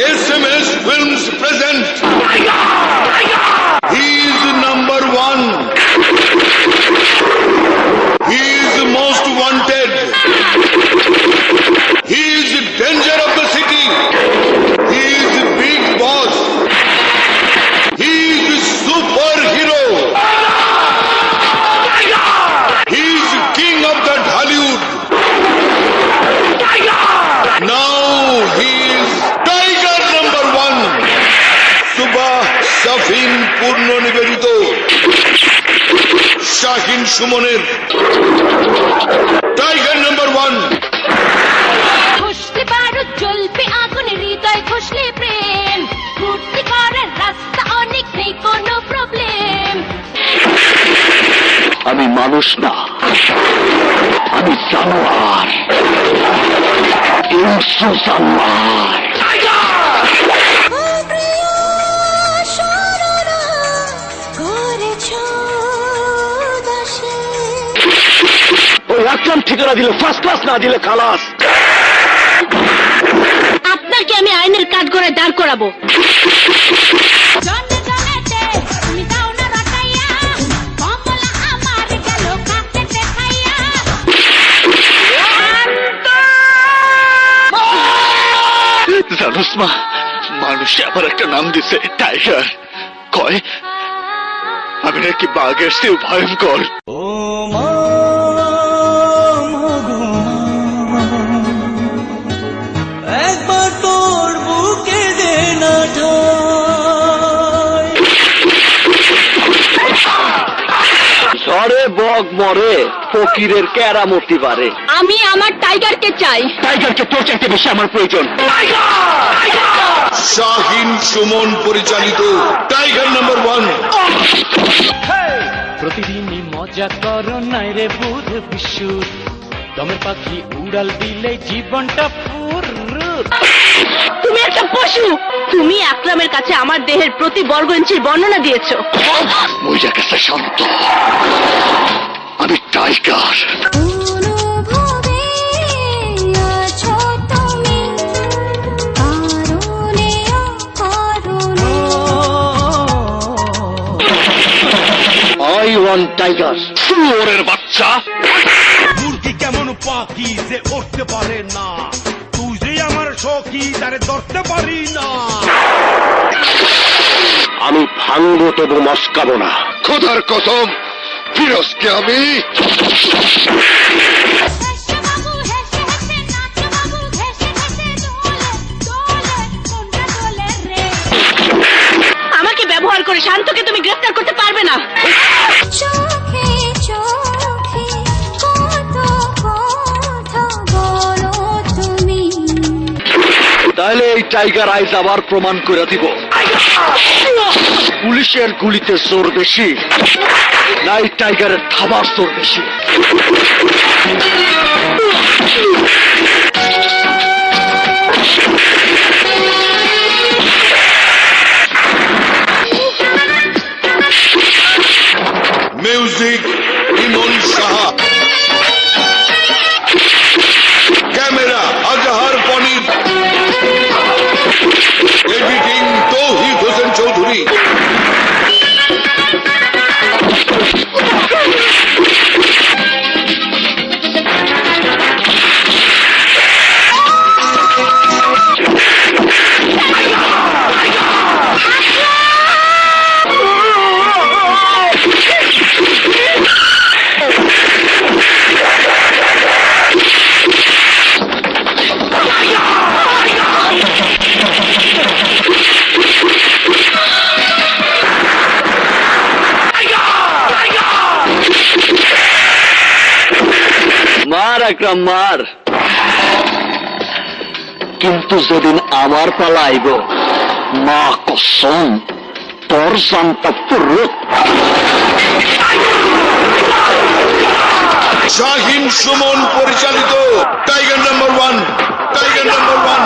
SMS Films present. Oh my God! পূর্ণ নিবেদিত। শাহিন সুমনের টাইগার নাম্বার ওয়ান ঘষতে পারো জ্বলবে আগুন হৃদয় ঘষলে প্রেম। ঘুরতে করার রাস্তা অনেক নেই কোনো প্রবলেম আমি মানুষ না আমি জানোয়ার। ইনসু জানোয়ার। ওই ঠিকানা দিলে ফার্স্ট ক্লাস না দিলে খালাস। আপনাকে আমি আইনের কাঠ করে দাঁড় করাবো। জনে জনেতে তুমি দাও না রটাইয়া কমলা আমার গেল কাকে দেখাইয়া। জানোস মা মানুষে আবার একটা নাম দিছে টাইগার। কয়? আমি নাকি বাঘের চেয়েও ভয়ঙ্কর। একবার ঝড়ে বগ মরে ফকিরের কেরামতি বাড়ে আমি আমার টাইগারকে চাই। টাইগারকে তোর চাইতে বেশি আমার প্রয়োজন। শাহিন সুমন পরিচালিত টাইগার নাম্বার ওয়ান। প্রতিদিনই মজা করো নাই রে বুধ বিশু। দমের পাখি উড়াল দিলে জীবনটা পুর তুমি একটা পশু। তুমি আকরামের কাছে আমার দেহের প্রতি বর্গ ইঞ্চির বর্ণনা দিয়েছ। মজা কাছে শান্ত। আমি টাইগার। আই ওয়ান টাইগার শুয়োরের বাচ্চা। মুরগি কেমন পাখি যে উঠতে পারে না? তুই যে আমার সখী তারে ধরতে পারি না। আমি ভাঙবো তবু মস্কাবো না। খোদার কসম ফিরোজকে আমি? হেসে বাবু হেসে হেসে নাচো বাবু হেসে হেসে দোলে দোলে কোনটা দোলে রে? আমাকে ব্যবহার করে শান্তকে তুমি গ্রেফতার করতে পারবে না। চোখে চোখে কত কথা বলো তুমি। তাহলে এই টাইগার আইজ আবার প্রমাণ করে দিব। পুলিশের গুলিতে জোর বেশি নাইট টাইগারের থাবার জোর বেশি। একরাম মার। কিন্তু যেদিন আমার পালা আইব, মা কসম, তোর জানটা পুরুত শাহিন সুমন, পরিচালিত। Tiger number one tiger number one